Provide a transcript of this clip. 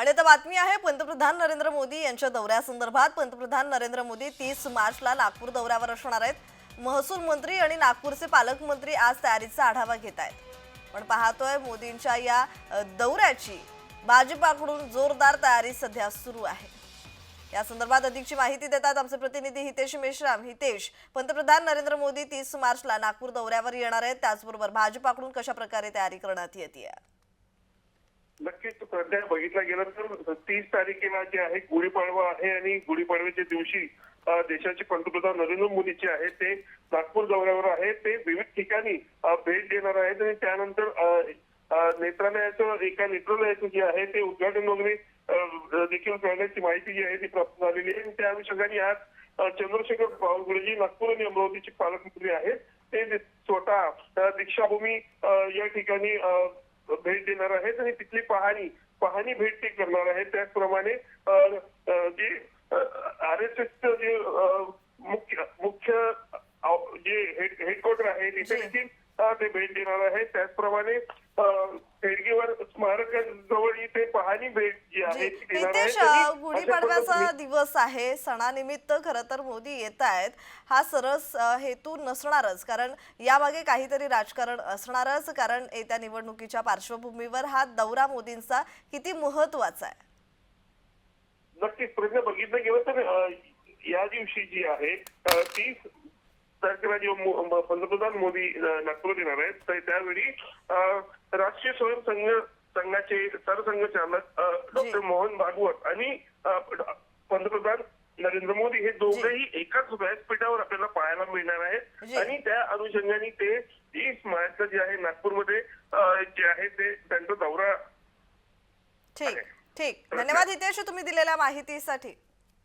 आणि आता बातमी आहे पंतप्रधान नरेंद्र मोदी यांच्या दौऱ्यासंदर्भात. पंतप्रधान नरेंद्र मोदी तीस मार्चला नागपूर दौऱ्यावर असणार आहेत. महसूल मंत्री आणि नागपूरचे पालकमंत्री आज तयारीचा आढावा घेत आहेत. पण पाहतोय मोदींच्या या दौऱ्याची भाजपाकडून जोरदार तयारी सध्या सुरू आहे. या संदर्भात अधिकची माहिती देतात आमचे प्रतिनिधी हितेश मेश्राम. हितेश पंतप्रधान नरेंद्र मोदी तीस मार्चला नागपूर दौऱ्यावर येणार आहेत. त्याचबरोबर भाजपाकडून कशा प्रकारे तयारी करण्यात येते नक्कीच सध्या बघितलं गेलं तर तीस तारखेला जे आहे गुढीपाडवा आहे आणि गुढीपाडव्याच्या दिवशी देशाचे पंतप्रधान नरेंद्र मोदी जे आहेत ते नागपूर दौऱ्यावर आहेत ते विविध ठिकाणी भेट देणार आहेत आणि त्यानंतर नेत्रालयाचं एका नेत्रालयाचं जे आहे ते उद्घाटन वगैरे देखील करण्याची माहिती जी आहे ती प्राप्त झालेली आहे. आणि त्या अनुषंगाने आज चंद्रशेखर बावनकुळेजी नागपूर आणि अमरावतीचे पालकमंत्री आहेत. ते स्वतः दीक्षाभूमी या ठिकाणी भेट देणार आहेत आणि तिथली पाहणी पाहणी भेट ते करणार आहेत त्याचप्रमाणे जे आर एस एसचं जे मुख्य मुख्य जे हेड हेडक्वार्टर आहे तिथे. देखील ते भेट देणार आहेत त्याचप्रमाणे हेडगेवर स्मारकाजवळ ते पाहणी भेट जी आहे नितेश गुढीपाडव्याचा दिवस आहे. सणानिमित्त खरं तर मोदी येत आहेत. हा सरस हेतू नसणारच. कारण यामागे काहीतरी राजकारण असणारच. कारण येत्या निवडणुकीच्या पार्श्वभूमीवर हा दौरा मोदींचा किती महत्त्वाचा आहे? नक्कीच. प्रश्न बघितलं गेलं तर या दिवशी जी आहे तीस तारखेला जेव्हा पंतप्रधान मोदी अ, नागपूरात येणार आहेत. तर त्यावेळी राष्ट्रीय स्वयंसंघ संघाचे सरसंघचालक डॉक्टर मोहन भागवत आणि पंतप्रधान नरेंद्र मोदी हे दोघेही एकाच व्यासपीठावर आपल्याला पाहायला मिळणार. आहेत. आणि त्या अनुषंगाने ते तीस मार्चला जे आहे नागपूरमध्ये जे आहे ते त्यांचा दौरा ठीक ठीक. धन्यवाद हितेश तुम्ही दिलेल्या माहितीसाठी.